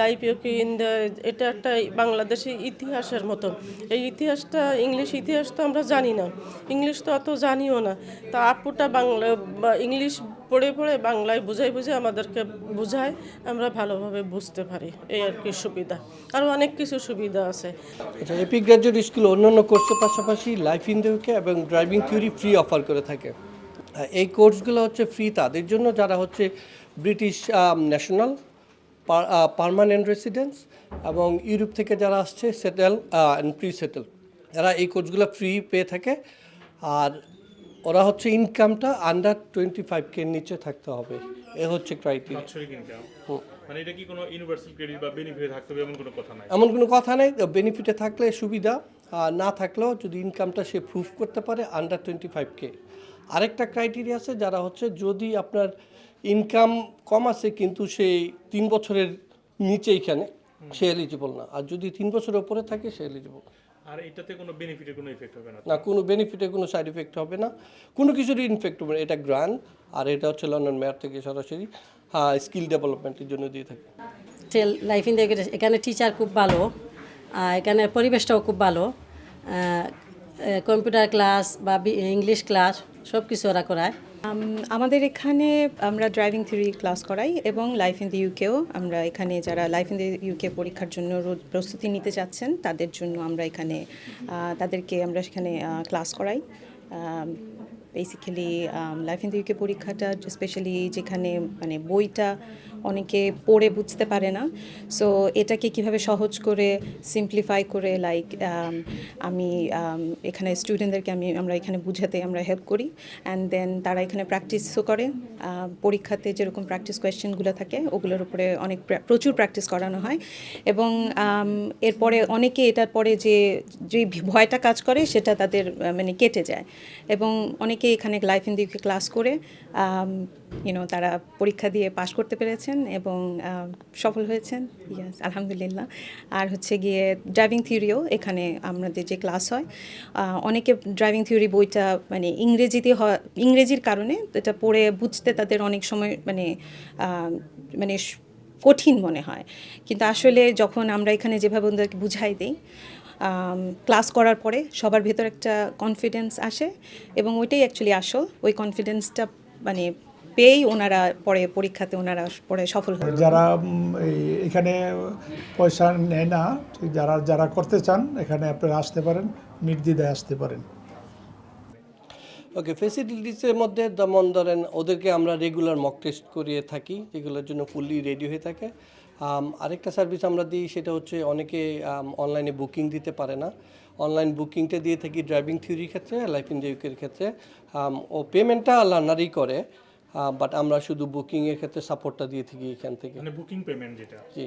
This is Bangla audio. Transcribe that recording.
লাইফ ইউকে ইন দ্য এটা একটা বাংলাদেশের ইতিহাসের মতো। এই ইতিহাসটা, ইংলিশ ইতিহাস তো আমরা জানি না। ইংলিশ তো অত জানিও না। তা আপুটা বাংলা ইংলিশ পড়ে পড়ে বাংলায় বুঝাই বুঝে আমাদেরকে বুঝায়, আমরা ভালোভাবে বুঝতে পারি। এই আর কি সুবিধা। আরও অনেক কিছু সুবিধা আছে। এপি গ্র্যাজুয়েট স্কুল অন্যান্য কোর্সের পাশাপাশি লাইফ ইন দ্য এবং ড্রাইভিং থিওরি ফ্রি অফার করে থাকে। এই কোর্সগুলো হচ্ছে ফ্রি তাদের জন্য। যারা হচ্ছে ব্রিটিশ ন্যাশনাল পারমানেন্ট রেসিডেন্স এবং ইউরোপ থেকে যারা আসছে সেটেল অ্যান্ড প্রি সেটেল এরা এই কোর্সগুলো ফ্রি পেয়ে থাকে আর ওরা হচ্ছে ইনকামটা আন্ডার টোয়েন্টি ফাইভ কে নিচে থাকতে হবে। এ হচ্ছে ক্রাইটেরিয়া মানে এটা কি কোনো ইউনিভার্সাল ক্রেডিট বা বেনিফিট থাকতে হবে এমন কোনো কথা নাই? এমন কোনো কথা নেই। বেনিফিটে থাকলে সুবিধা না থাকলেও যদি ইনকামটা সে প্রুফ করতে পারে আন্ডার টোয়েন্টি ফাইভ কে আরেকটা ক্রাইটেরিয়া আছে যারা হচ্ছে যদি আপনার ইনকাম কম আছে কিন্তু সেই তিন বছরের নিচে এখানে সে এলিজিবল না। আর যদি তিন বছরের উপরে থাকে সে এলিজিবল আর এটাতে কোনো বেনিফিটের কোনো ইফেক্ট হবে না না কোনো বেনিফিটে কোনো সাইড ইফেক্ট হবে না। কোনো কিছুরই ইনফেক্ট হবে না। এটা গ্রান্ট আর এটা হচ্ছে লন্ডন মেয়ার থেকে সরাসরি হ্যাঁ স্কিল ডেভেলপমেন্টের জন্য দিয়ে থাকে। লাইফ ইন এখানে টিচার খুব ভালো আর এখানে পরিবেশটাও খুব ভালো। কম্পিউটার ক্লাস বা ইংলিশ ক্লাস সব কিছু ওরা করায়। আমাদের এখানে আমরা ড্রাইভিং থিওরি ক্লাস করাই এবং লাইফ ইন দি ইউকেও আমরা এখানে যারা লাইফ ইন দি ইউকে পরীক্ষার জন্য প্রস্তুতি নিতে চাচ্ছেন তাদের জন্য আমরা এখানে তাদেরকে আমরা সেখানে ক্লাস করাই। Basically life in the UK পরীক্ষাটা স্পেশালি যেখানে মানে বইটা অনেকে পড়ে বুঝতে পারে না। সো এটাকে কীভাবে সহজ করে সিম্পলিফাই করে লাইক আমি um, এখানে স্টুডেন্টদেরকে আমি আমরা এখানে বুঝাতে আমরা হেল্প করি। অ্যান্ড দেন তারা এখানে প্র্যাকটিসও করে। পরীক্ষাতে যেরকম প্র্যাকটিস কোয়েশ্চেনগুলো থাকে ওগুলোর উপরে অনেক প্রচুর প্র্যাকটিস করানো হয়। এবং এরপরে অনেকে এটার পরে যে যে ভয়টা কাজ করে সেটা তাদের মানে কেটে যায়। এবং অনেকে এখানে লাইফ ইন দিকে ক্লাস করে ইউনো তারা পরীক্ষা দিয়ে পাশ করতে পেরেছেন। এবং সফল হয়েছেন। ইয়াস আলহামদুলিল্লাহ। আর হচ্ছে গিয়ে ড্রাইভিং থিওরিও এখানে আমাদের যে ক্লাস হয় অনেকে ড্রাইভিং থিওরি বইটা মানে ইংরেজিতে হয়, ইংরেজির কারণে এটা পড়ে বুঝতে তাদের অনেক সময় মানে মানে কঠিন মনে হয়। কিন্তু আসলে যখন আমরা এখানে যেভাবে ওদেরকে বুঝাই দিই ক্লাস করার পরে সবার ভেতর একটা কনফিডেন্স আসে এবং ওইটাই অ্যাকচুয়ালি আসল। ওই কনফিডেন্সটা মানে পেয়েই ওনারা পরে পরীক্ষাতে ওনারা পরে সফল হয় যারা এই- এখানে পয়সা নেয় না ঠিক যারা যারা করতে চান এখানে আপনারা আসতে পারেন নির্দ্বিধায় আসতে পারেন। ওকে ফেসিলিটিসের মধ্যে যেমন ধরেন ওদেরকে আমরা রেগুলার মক টেস্ট করিয়ে থাকি যেগুলোর জন্য ফুললি রেডি হয়ে থাকে। আরেকটা সার্ভিস আমরা দিই সেটা হচ্ছে অনেকে অনলাইনে বুকিং দিতে পারে না। অনলাইন বুকিংটা দিয়ে থাকি ড্রাইভিং থিওরির ক্ষেত্রে লাইফ ইন ইউকের ক্ষেত্রে। ও পেমেন্টটা লার্নারই করে। বাট আমরা শুধু বুকিংয়ের ক্ষেত্রে সাপোর্টটা দিয়ে থাকি এখান থেকে। মানে বুকিং পেমেন্ট যেটা। জি।